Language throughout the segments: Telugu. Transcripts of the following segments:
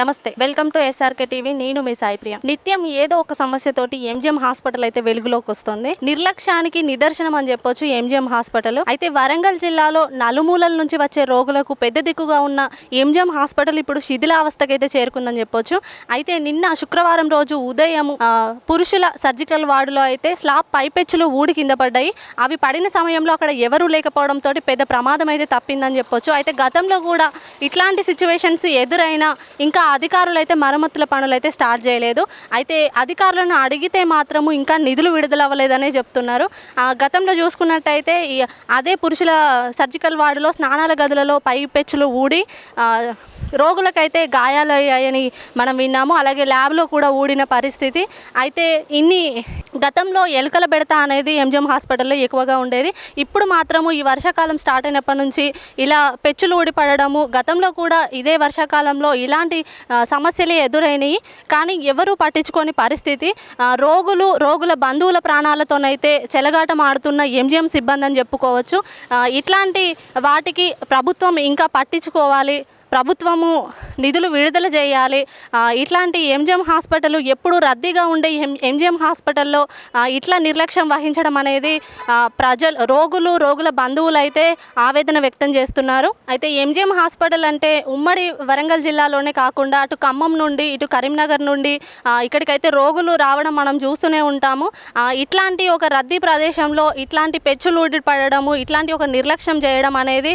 నమస్తే వెల్కమ్ టు ఎస్ఆర్కే టీవీ నేను మీ సాయిప్రియ. నిత్యం ఏదో ఒక సమస్యతోటి ఎంజిఎం హాస్పిటల్ అయితే వెలుగులోకి వస్తుంది. నిర్లక్ష్యానికి నిదర్శనం అని చెప్పొచ్చు ఎంజిఎం హాస్పిటల్. అయితే వరంగల్ జిల్లాలో నలుమూలల నుంచి వచ్చే రోగులకు పెద్ద దిక్కుగా ఉన్న ఎంజిఎం హాస్పిటల్ ఇప్పుడు శిథిలావస్థకి అయితే చేరుకుందని చెప్పొచ్చు. అయితే నిన్న శుక్రవారం రోజు ఉదయం పురుషుల సర్జికల్ వార్డులో అయితే స్లాబ్ పైపెచ్చులు ఊడి కింద పడ్డాయి. అవి పడిన సమయంలో అక్కడ ఎవరూ లేకపోవడంతో పెద్ద ప్రమాదం అయితే తప్పిందని చెప్పొచ్చు. అయితే గతంలో కూడా ఇట్లాంటి సిచ్యువేషన్స్ ఎదురైనా ఇంకా అధికారులు అయితే మరమ్మతుల పనులు అయితే స్టార్ట్ చేయలేదు. అయితే అధికారులను అడిగితే మాత్రము ఇంకా నిధులు విడుదల అవ్వలేదనే చెప్తున్నారు. ఆ, గతంలో చూసుకున్నట్టయితే అదే పురుషుల సర్జికల్ వార్డులో స్నానాల గదులలో పై పెచ్చులు ఊడి రోగులకైతే గాయాలయ్యాయని మనం విన్నాము. అలాగే ల్యాబ్లో కూడా ఊడిన పరిస్థితి. అయితే ఇన్ని గతంలో ఎలుకల బెడత అనేది ఎంజిఎం హాస్పిటల్లో ఎక్కువగా ఉండేది. ఇప్పుడు మాత్రము ఈ వర్షాకాలం స్టార్ట్ అయినప్పటి నుంచి ఇలా పెచ్చులు ఊడిపడము గతంలో కూడా ఇదే వర్షాకాలంలో ఇలాంటి సమస్యలే ఎదురైనాయి. కానీ ఎవరూ పట్టించుకోని పరిస్థితి. రోగులు రోగుల బంధువుల ప్రాణాలతోనైతే చెలగాటం ఆడుతున్న ఎంజిఎం సిబ్బంది అని చెప్పుకోవచ్చు. ఇట్లాంటి వాటికి ప్రభుత్వం ఇంకా పట్టించుకోవాలి. ప్రభుత్వము నిధులు విడుదల చేయాలి. ఇట్లాంటి ఎంజిఎం హాస్పిటల్ ఎప్పుడు రద్దీగా ఉండే ఎం ఎంజిఎం హాస్పిటల్లో ఇట్లా నిర్లక్ష్యం వహించడం అనేది ప్రజలు రోగులు రోగుల బంధువులు అయితే ఆవేదన వ్యక్తం చేస్తున్నారు. అయితే ఎంజిఎం హాస్పిటల్ అంటే ఉమ్మడి వరంగల్ జిల్లాలోనే కాకుండా అటు ఖమ్మం నుండి ఇటు కరీంనగర్ నుండి ఇక్కడికైతే రోగులు రావడం మనం చూస్తూనే ఉంటాము. ఇట్లాంటి ఒక రద్దీ ప్రదేశంలో ఇట్లాంటి పెచ్చులు ఊడి పడడము ఇట్లాంటి ఒక నిర్లక్ష్యం చేయడం అనేది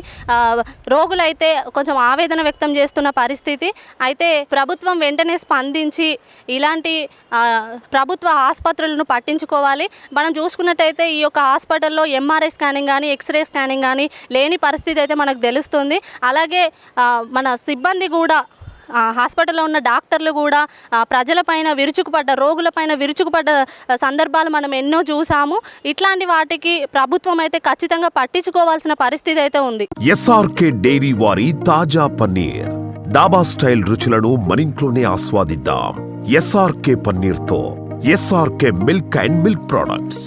రోగులైతే కొంచెం ఆవేదన వ్యక్తం చేస్తున్న పరిస్థితి. అయితే ప్రభుత్వం వెంటనే స్పందించి ఇలాంటి ప్రభుత్వ ఆసుపత్రులను పట్టించుకోవాలి. మనం చూసుకున్నట్టయితే ఈ యొక్క హాస్పిటల్లో ఎంఆర్ఐ స్కానింగ్ కానీ ఎక్స్రే స్కానింగ్ కానీ లేని పరిస్థితి అయితే మనకు తెలుస్తుంది. అలాగే మన సిబ్బంది కూడా హాస్పిటల్లో ఉన్న డాక్టర్లు కూడా ప్రజలపైన విరుచుకుపడ్డ రోగులపైన విరుచుకుపడ్డ సందర్భాలు మనం ఎన్నో చూసాము. ఇట్లాంటి వాటికి ప్రభుత్వం అయితే ఖచ్చితంగా పట్టించుకోవాల్సిన పరిస్థితి అయితే ఉంది. ఎస్ఆర్కే డైరీ వారి తాజా పన్నీర్. డాబా స్టైల్ రుచులను మనింట్లోనే ఆస్వాదిద్దాం. SRK పన్నీర్తో SRK milk and milk products.